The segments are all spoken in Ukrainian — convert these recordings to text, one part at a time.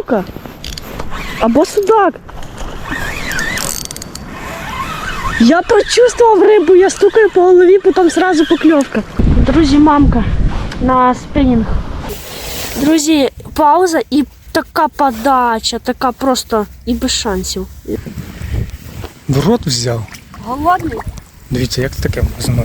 щука. Або судак. Я прочувствував рибу, я стукаю по голові, потім сразу покльовка. Друзі, мамка на спінінг. Друзі, пауза і така подача, така просто і без шансів. В рот взяв. Голодний? Дивіться, як таке можна.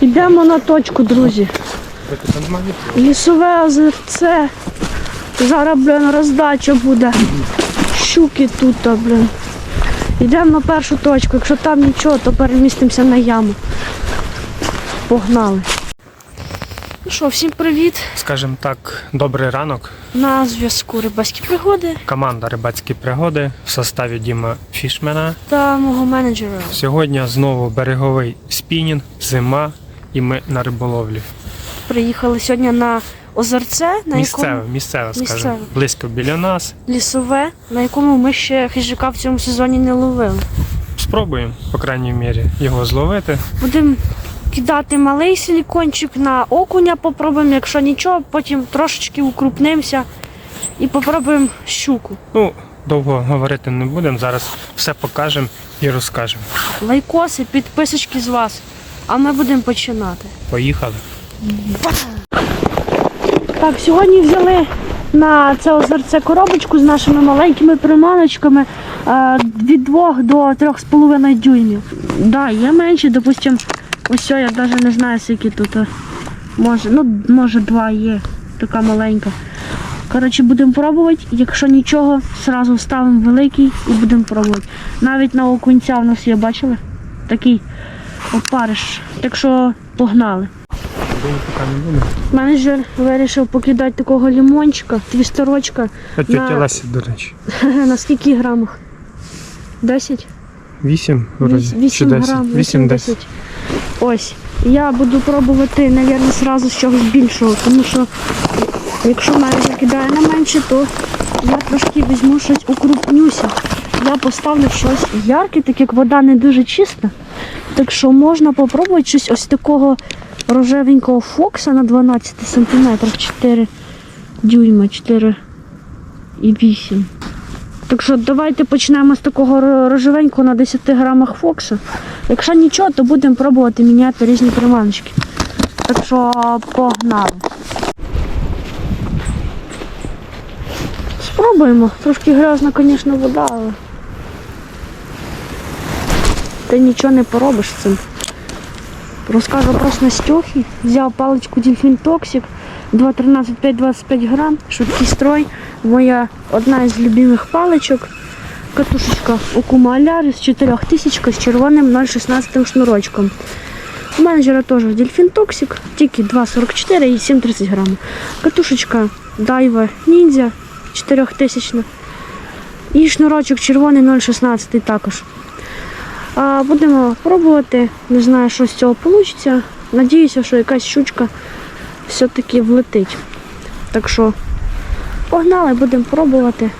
Йдемо на точку, друзі. Лісове озерце. Зараз, блін, роздача буде. Щуки тут, блін. Йдемо на першу точку. Якщо там нічого, то перемістимося на яму. Погнали. Ну що, всім привіт. Скажем так, добрий ранок. На зв'язку рибацькі пригоди Команда Рибацькі пригоди в составі Діма Фішмена. та мого менеджера. Сьогодні знову береговий спінінг, зима і ми на риболовлі. Приїхали сьогодні на озерце, на Місцеве, якому місцеве, скажімо, Місцеве. близько біля нас. лісове, на якому ми ще хижака в цьому сезоні не ловили. Спробуємо, по крайній мірі, його зловити. Будемо кидати малий силікончик на окуня, попробуємо, якщо нічого, потім трошечки укрупнимося і попробуємо щуку. Ну, довго говорити не будемо. Зараз все покажемо і розкажемо. Лайкоси, підписочки з вас. А ми будемо починати. Поїхали. Так, сьогодні взяли на це озерце коробочку з нашими маленькими приманочками е, від 2 до 3,5 дюймів. Да, є менші, допустим, ось я навіть не знаю, скільки тут. е, Може, ну, може два є, така маленька. Коротше, будемо пробувати. Якщо нічого, одразу ставимо великий і будемо пробувати. Навіть на окунця в нас є, бачили? Такий опариш. Так що погнали. Поки. Менеджер вирішив покидати такого лімончика, твістерочка. А тетя На- Леся, до речі. На скільки грамах? 10? 8 вроді. 8 10? грам, 8 10. 10. Ось. Я буду пробувати, мабуть, зразу з чогось більшого, тому що якщо менеджер кидає на менше, то я трошки візьму щось, укрупнюся. Я поставлю щось ярке, так як вода не дуже чиста. Так що можна попробувати щось ось такого рожевенького фокса на 12 см, 4 дюйма, 4 і 8. Так що давайте почнемо з такого рожевенького на 10 грамах фокса. Якщо нічого, то будемо пробувати міняти різні приманочки. Так що погнали. Спробуємо. Трошки грязна, звісно, вода, але ти нічого не поробиш з цим. Розкажу про снастьохи. Взяв паличку Дельфін Токсик 2.13 5,25 грам, швидкий строй. Моя одна із любимих паличок. Катушечка Окума Алярис 4000 з червоним 0,16 шнурочком. У менеджера теж Дельфін Токсик, тільки 2,44 і 7,30 грам. Катушечка Дайва Ніндзя 4000. І шнурочок червоний 0,16 також. Будемо пробувати. Не знаю, що з цього вийде. Надіюся, що якась щучка все-таки влетить. Так що погнали, будемо пробувати.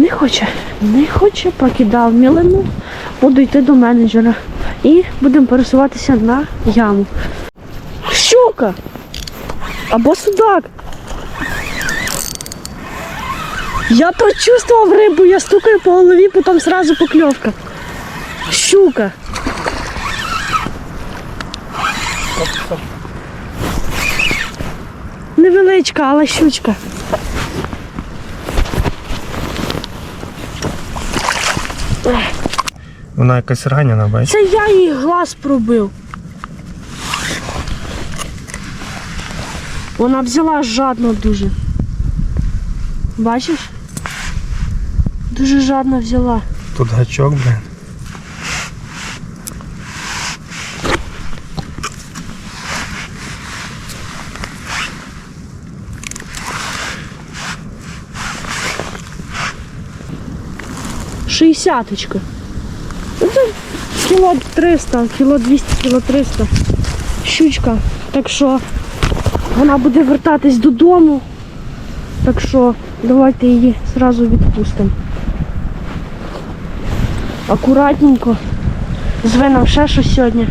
Не хоче, не хоче, покидав мілину. Буду йти до менеджера. І будемо пересуватися на яму. Щука! Або судак. Я прочувствував рибу, я стукаю по голові, потім сразу покльовка. Щука. Невеличка, але щучка. Вона якась ранена, бачиш? Це я їй глаз пробив. Вона взяла жадно дуже. Бачиш? Дуже жадно взяла. Тут гачок, блин. Шістдесяточка. Ну, Це кіло 300, кіло 200, кіло 300. Щучка. Так що вона буде вертатись додому. Так що давайте її зразу відпустимо. Акуратненько. Зве нам ще щось сьогодні.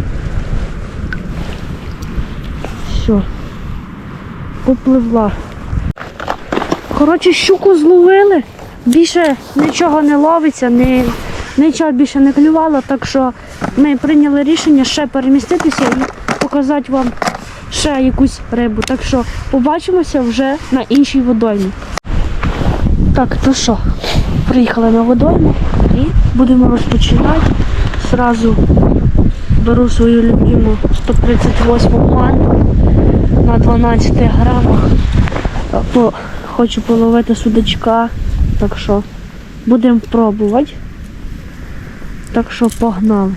Все. Попливла. Коротше, щуку зловили. Більше нічого не ловиться, ні, нічого більше не клювало, так що ми прийняли рішення ще переміститися і показати вам ще якусь рибу. Так що побачимося вже на іншій водоймі. Так, то що, приїхали на водойму і будемо розпочинати. Зразу беру свою любиму 138 манку на 12 грамах. Хочу половити судачка, так що будемо пробувати. Так що погнали.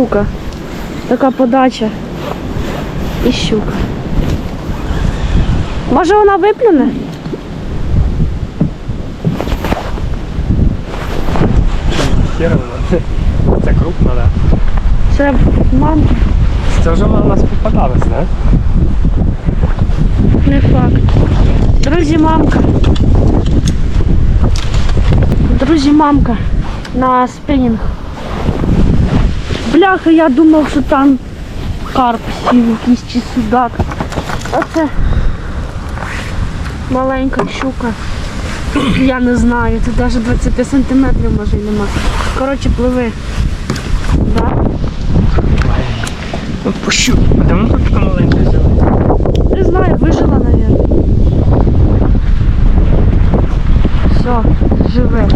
Щука. Така подача. І щука. Може вона виплюне? Це крупна, да. Це мам, Це вже вона у нас попадалась, да? не факт. Друзі, мамка. Друзі, мамка на спінінг. Бляха, я думав, що там карп сів якийсь чи судак. А це маленька щука. Я не знаю, це навіть 20 сантиметрів може й нема. Коротше, пливи. Да? Ну, пущу. А де вона тут така маленька взяла? Не знаю, вижила, наверное. Все, живе.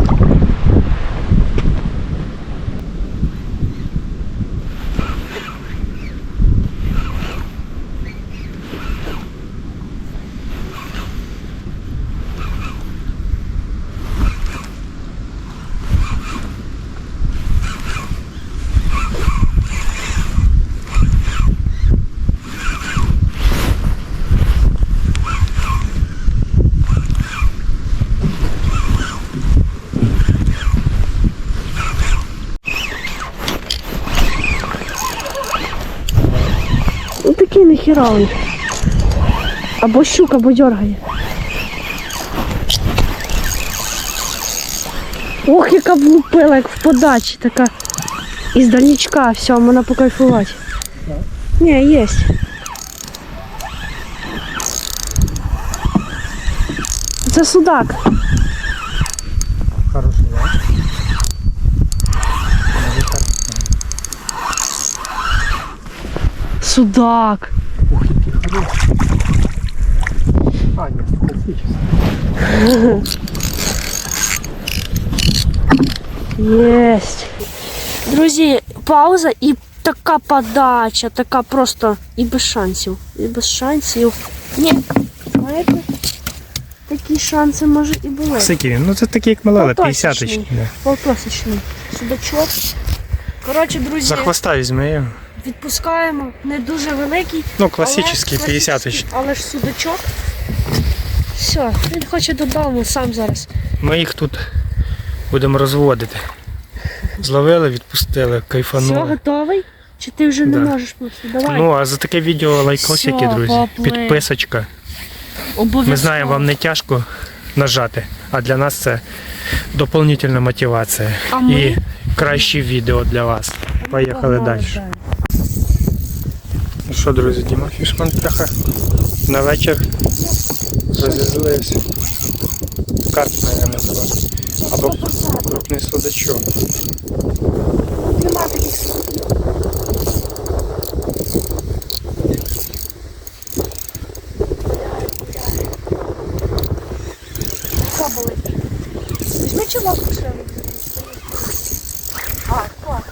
Ну такий нахіровий. Або щука, або дергає. Ох, яка влупила, як в подачі, така із дальничка, все, можна покайфувати. Ні, є. Це судак. Хороший, да? Судак. Ух. А, ні, класичний. Єсть. Друзі, пауза і така подача, така просто і без шансів. І без шансів. Ні, знаєте, такі шанси може і були. Скільки він? Ну це такий, як малела, Полтосячний. 50 Полтосячний судачок. Коротше, друзі, За хвоста візьми його. Відпускаємо. Не дуже великий. Ну, класичний, 50 класичний, Але ж судачок. Все, він хоче додому сам зараз. Ми їх тут будемо розводити. Зловили, відпустили, Все, готовий? Чи ти вже не Да. можеш просто? Давай. Ну, а за таке відео лайкосики, друзі. поплив. Підписочка. Обов'язково. Ми знаємо, вам не тяжко нажати, а для нас це доповнительна мотивація. А ми? І кращі відео для вас. Поїхали далі. Ну що, друзі, Діма Фішман бляха на вечір розізлився. Карт, мабуть, або крупний судачок. Нема таких Що болить? Візьми чоловік ще. А, клас.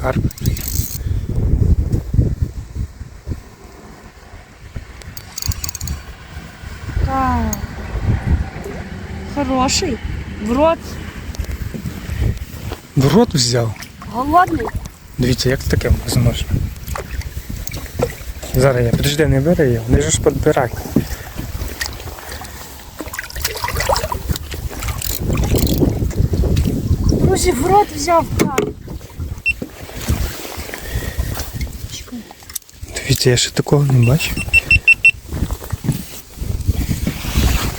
Карп. Так. Хороший. В рот. В рот взяв. Голодний. Дивіться, як таке можна. Зараз я підожди, не бери його, не ж підбирай. Друзі, в рот взяв так. Дивіться, я ще такого не бачив.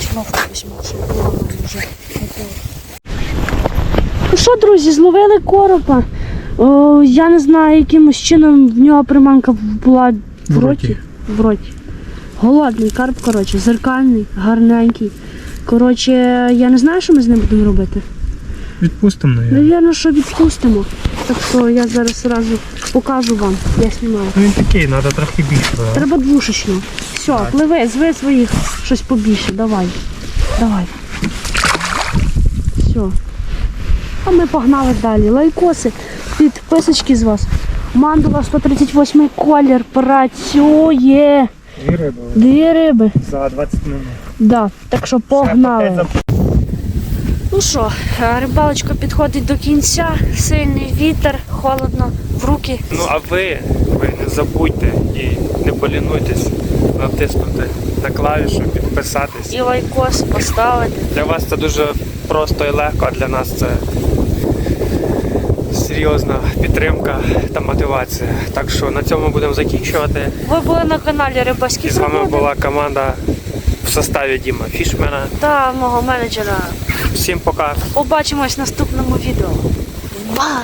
Чоловік візьму, щоб було вже готово. Ну що, друзі, зловили коропа. О, я не знаю, якимось чином в нього приманка була в роті. В роті. Голодний карп, коротше, зеркальний, гарненький. Коротше, я не знаю, що ми з ним будемо робити. Відпустимо, наверное. Навірно, що відпустимо. Так що я зараз одразу покажу вам, я знімаю. Ну він такий, треба трохи більше. Треба двушечну. Все, пливи, зви своїх щось побільше. Давай. Давай. Все. А ми погнали далі. Лайкоси, підписочки з вас. Мандула 138 колір працює. Дві риби Дві риби. за 20 минут. Да. Так що погнали. Ну що, е, рибалочка підходить до кінця, сильний вітер, холодно, в руки. Ну а ви, ви не забудьте і не полінуйтесь натиснути на клавішу, підписатись. І лайкос поставити. Для вас це дуже просто і легко, а для нас це серйозна підтримка та мотивація. Так що на цьому будемо закінчувати. Ви були на каналі Рибальські І з вами Пригоди була команда в составі Діма Фішмена. та мого менеджера. Всім пока. Побачимось в наступному відео. Ба!